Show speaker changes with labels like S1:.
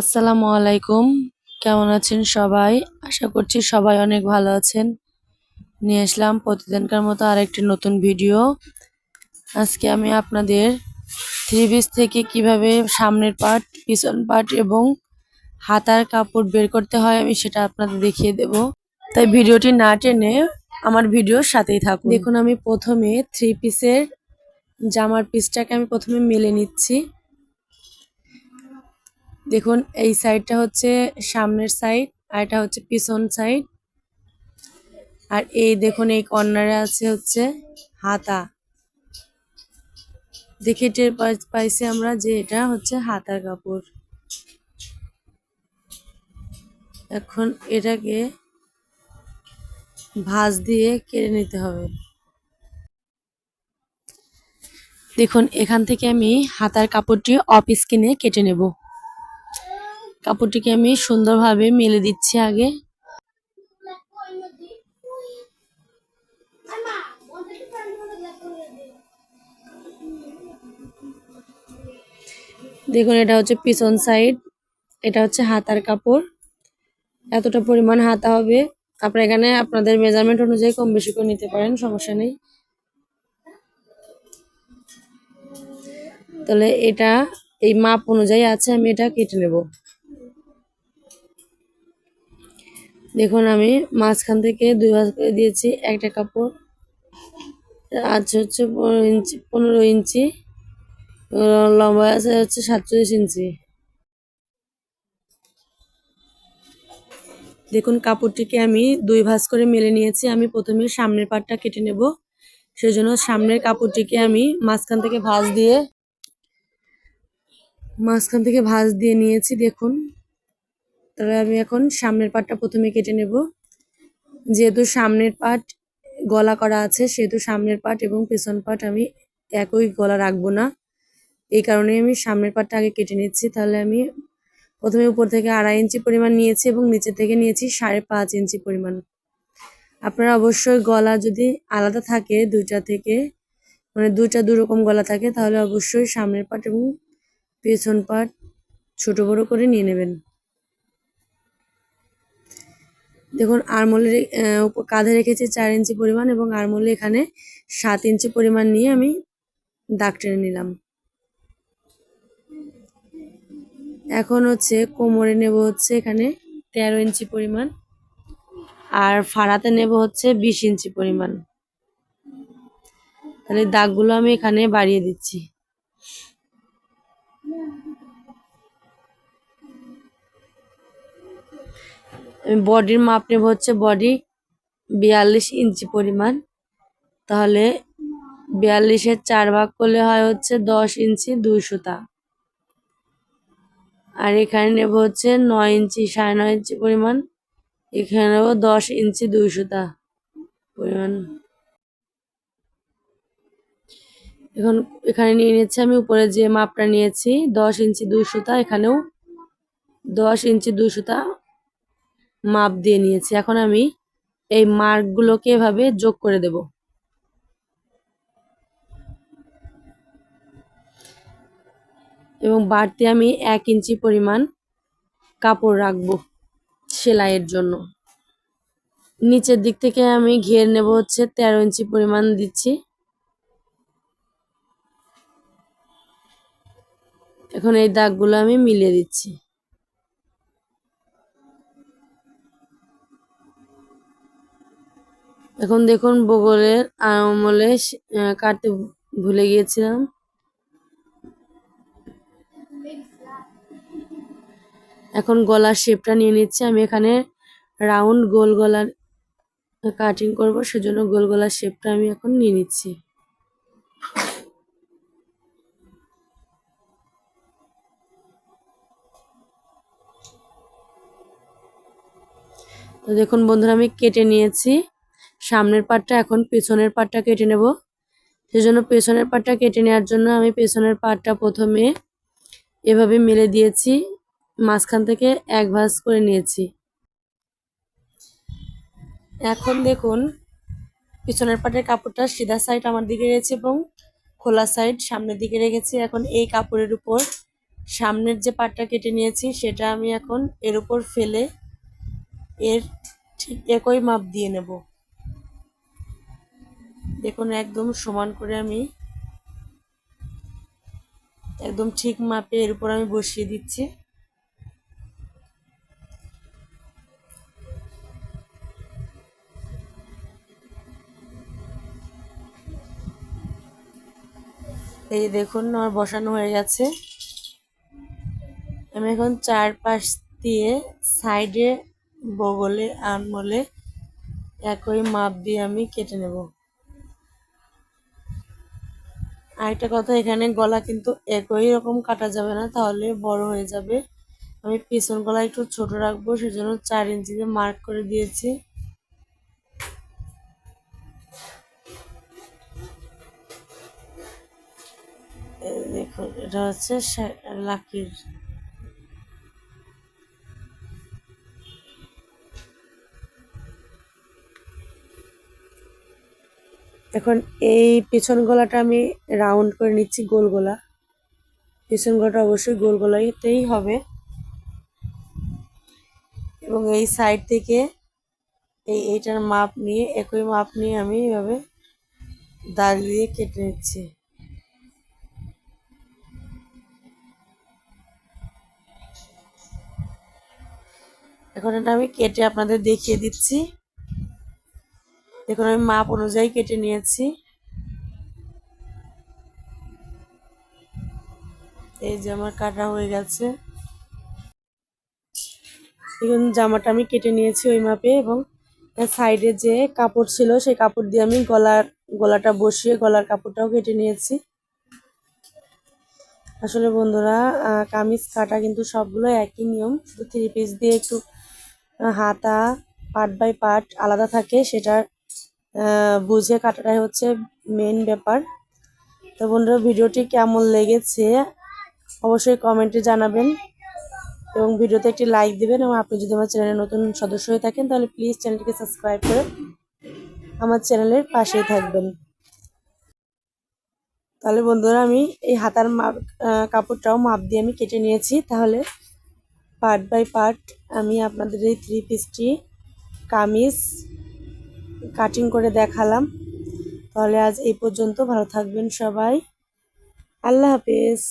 S1: আসসালামু আলাইকুম। কেমন আছেন সবাই? আশা করছি সবাই অনেক ভালো আছেন। নিয়ে আসলাম প্রতিদিনকার মতো আরেকটি নতুন ভিডিও। আজকে আমি আপনাদের থ্রি পিস থেকে কীভাবে সামনের পার্ট পিছন পার্ট এবং হাতার কাপড় বের করতে হয় আমি সেটা আপনাদের দেখিয়ে দেব। তাই ভিডিওটি না টেনে আমার ভিডিওর সাথেই থাকুন। দেখুন, আমি প্রথমে থ্রি পিসের জামার পিসটাকে আমি প্রথমে মেলে নিচ্ছি। দেখুন, এই সাইডটা হচ্ছে সামনের সাইড আর এটা হচ্ছে পিছন সাইড। আর এই দেখুন, এই কর্নারে আছে হচ্ছে হাতা। দেখে টের পাই- পাইছি আমরা যে এটা হচ্ছে হাতার কাপড়। এখন এটাকে ভাঁজ দিয়ে কেটে নিতে হবে। দেখুন, এখান থেকে আমি হাতার কাপড়টি অফ স্কিনে কেটে নেব। কাপড়টিকে আমি সুন্দরভাবে মেলে দিচ্ছি আগে। দেখুন, এটা হচ্ছে পিছন সাইড এটা হচ্ছে হাতার কাপড়। এতটা পরিমাণ হাতা হবে। আপনারা এখানে আপনাদের মেজারমেন্ট অনুযায়ী কম বেশি করে নিতে পারেন, সমস্যা নেই। তাহলে এটা এই মাপ অনুযায়ী আছে, আমি এটা কেটে নেব। দেখুন, আমি মাঝখান থেকে দুই ভাঁজ করে দিয়েছি একটা কাপড়। আছে হচ্ছে পনেরো ইঞ্চি পনেরো ইঞ্চি। লম্বা আছে হচ্ছে সাতচল্লিশ ইঞ্চি। দেখুন, কাপড়টিকে আমি দুই ভাঁজ করে মেলে নিয়েছি। আমি প্রথমে সামনের পাটটা কেটে নেব। সেজন্য সামনের কাপড়টিকে আমি মাঝখান থেকে ভাঁজ দিয়ে, মাঝখান থেকে ভাঁজ দিয়ে নিয়েছি। দেখুন তবে আমি এখন সামনের পাটটা প্রথমে কেটে নেব। যেহেতু সামনের পাট গলা করা আছে, সেহেতু সামনের পাট এবং পেছন পাট আমি একই গলা রাখব না। এই কারণে আমি সামনের পাটটা আগে কেটে নিচ্ছি। তাহলে আমি প্রথমে উপর থেকে আড়াই ইঞ্চি পরিমাণ নিয়েছি এবং নিচে থেকে নিয়েছি সাড়ে পাঁচ ইঞ্চি পরিমাণ। আপনারা অবশ্যই গলা যদি আলাদা থাকে দুইটা থেকে মানে দুইটা দু রকম গলা থাকে, তাহলে অবশ্যই সামনের পাট এবং পেছন পাট ছোট বড় করে নিয়ে নেবেন। দেখুন আরমোলের কাঁধে রেখেছি চার ইঞ্চি পরিমাণ এবং আরমোলে এখানে সাত ইঞ্চি পরিমাণ নিয়ে আমি দাগ টেনে নিলাম। এখন হচ্ছে কোমরে নেব হচ্ছে এখানে তেরো ইঞ্চি পরিমাণ আর ফাড়াতে নেব হচ্ছে বিশ ইঞ্চি পরিমাণ। তাহলে দাগগুলো আমি এখানে বাড়িয়ে দিচ্ছি। বডির মাপ নেব হচ্ছে বডি বিয়াল্লিশ ইঞ্চি পরিমাণ। তাহলে বিয়াল্লিশের চার ভাগ করলে হয় হচ্ছে দশ ইঞ্চি দুই সুতা। আর এখানে নেব হচ্ছে নয় ইঞ্চি, সাড়ে নয় ইঞ্চি পরিমাণ। এখানে নেব দশ ইঞ্চি দুই সুতা পরিমাণ। এখন এখানে নিয়ে নিচ্ছি আমি, উপরে যে মাপটা নিয়েছি, দশ ইঞ্চি দুই সুতা, এখানেও দশ ইঞ্চি দুই সুতা মাপ দিয়ে নিয়েছি। এখন আমি এই মার্কগুলোকে এভাবে যোগ করে দেব। এবং বাড়তি আমি এক ইঞ্চি পরিমাণ কাপড় রাখব সেলাইয়ের জন্য। নিচের দিক থেকে আমি ঘের নেব হচ্ছে তেরো ইঞ্চি পরিমাণ দিচ্ছি। এখন এই দাগগুলো আমি মিলিয়ে দিচ্ছি। এখন দেখুন বগলের আমলে কাটতে ভুলে গিয়েছিলাম। এখন গলার শেপটা নিয়ে নিচ্ছি। আমি এখানে রাউন্ড গোল গলার কাটিং করব, সেজন্য গোল গলার শেপটা আমি এখন নিয়ে নিচ্ছি। তো দেখুন বন্ধুরা, আমি কেটে নিয়েছি। সামনের পাটটা এখন পেছনের পাটটা কেটে নেব। সেজন্য পেছনের পাটটা কেটে নেওয়ার জন্য আমি পেছনের পাটটা প্রথমে এভাবে মেলে দিয়েছি। মাঝখান থেকে এক ভাঁজ করে নিয়েছি। এখন দেখুন, পিছনের পাটের কাপড়টা সিধা সাইড আমার দিকে রয়েছে এবং খোলা সাইড সামনের দিকে রেখেছি। এখন এই কাপড়ের উপর সামনের যে পাটটা কেটে নিয়েছি, সেটা আমি এখন এর উপর ফেলে এর ঠিক একই মাপ দিয়ে নেব। দেখুন, একদম সমান করে আমি একদম ঠিক মাপে এর উপর আমি বসিয়ে দিচ্ছি। এই দেখুন, আমার বসানো হয়ে গেছে। আমি এখন চারপাশ দিয়ে সাইডে বগলে আনমলে একই মাপ দিয়ে আমি কেটে নেব। আরেকটা কথা, এখানে গলা কিন্তু একই রকম কাটা যাবে না, তাহলে বড় হয়ে যাবে। আমি পিছন গলা একটু ছোট রাখব, সেজন্য চার ইঞ্চিতে মার্ক করে দিয়েছি। দেখুন, এটা হচ্ছে লাকির। এখন এই পেছন গলাটা আমি রাউন্ড করে নিচ্ছি, গোল গলা। পেছন গলাটা অবশ্যই গোল গলাতেই হবে। এবং এই সাইড থেকে এই এইটার মাপ নিয়ে, একই মাপ নিয়ে আমি এভাবে দাগ দিয়ে কেটে নিচ্ছি। এখন এটা আমি কেটে আপনাদের দেখিয়ে দিচ্ছি। দেখুন আমি মাপ অনুযায়ী কেটে নিয়েছি। এই যে আমার কাটা হয়ে গেছে। দেখুন জামাটা আমি কেটে নিয়েছি ওই মাপে এবং সাইডে যে কাপড় ছিল, সেই কাপড় দিয়ে আমি গলার, গলাটা বসিয়ে গলার কাপড়টাও কেটে নিয়েছি। আসলে বন্ধুরা কামিজ, কাটা কিন্তু সবগুলো একই নিয়ম। শুধু থ্রি পিস দিয়ে একটু হাতা পার্ট বাই পার্ট আলাদা থাকে, সেটার বুঝে কাটাটাই হচ্ছে মেন ব্যাপার। তো বন্ধুরা, ভিডিওটি কেমন লেগেছে অবশ্যই কমেন্টে জানাবেন এবং ভিডিওতে একটি লাইক দিবেন এবং আপনি যদি আমার চ্যানেলের নতুন সদস্য হয়ে থাকেন, তাহলে প্লিজ চ্যানেলটিকে সাবস্ক্রাইব করে আমার চ্যানেলের পাশেই থাকবেন। তাহলে বন্ধুরা, আমি এই হাতার মাপ কাপড়টাও মাপ দিয়ে আমি কেটে নিয়েছি। তাহলে পার্ট বাই পার্ট আমি আপনাদের এই থ্রি পিসটি কামিজ কাটিং করে দেখালাম। তাহলে আজ এই পর্যন্ত ভালো থাকবেন সবাই। আল্লাহ হাফেজ।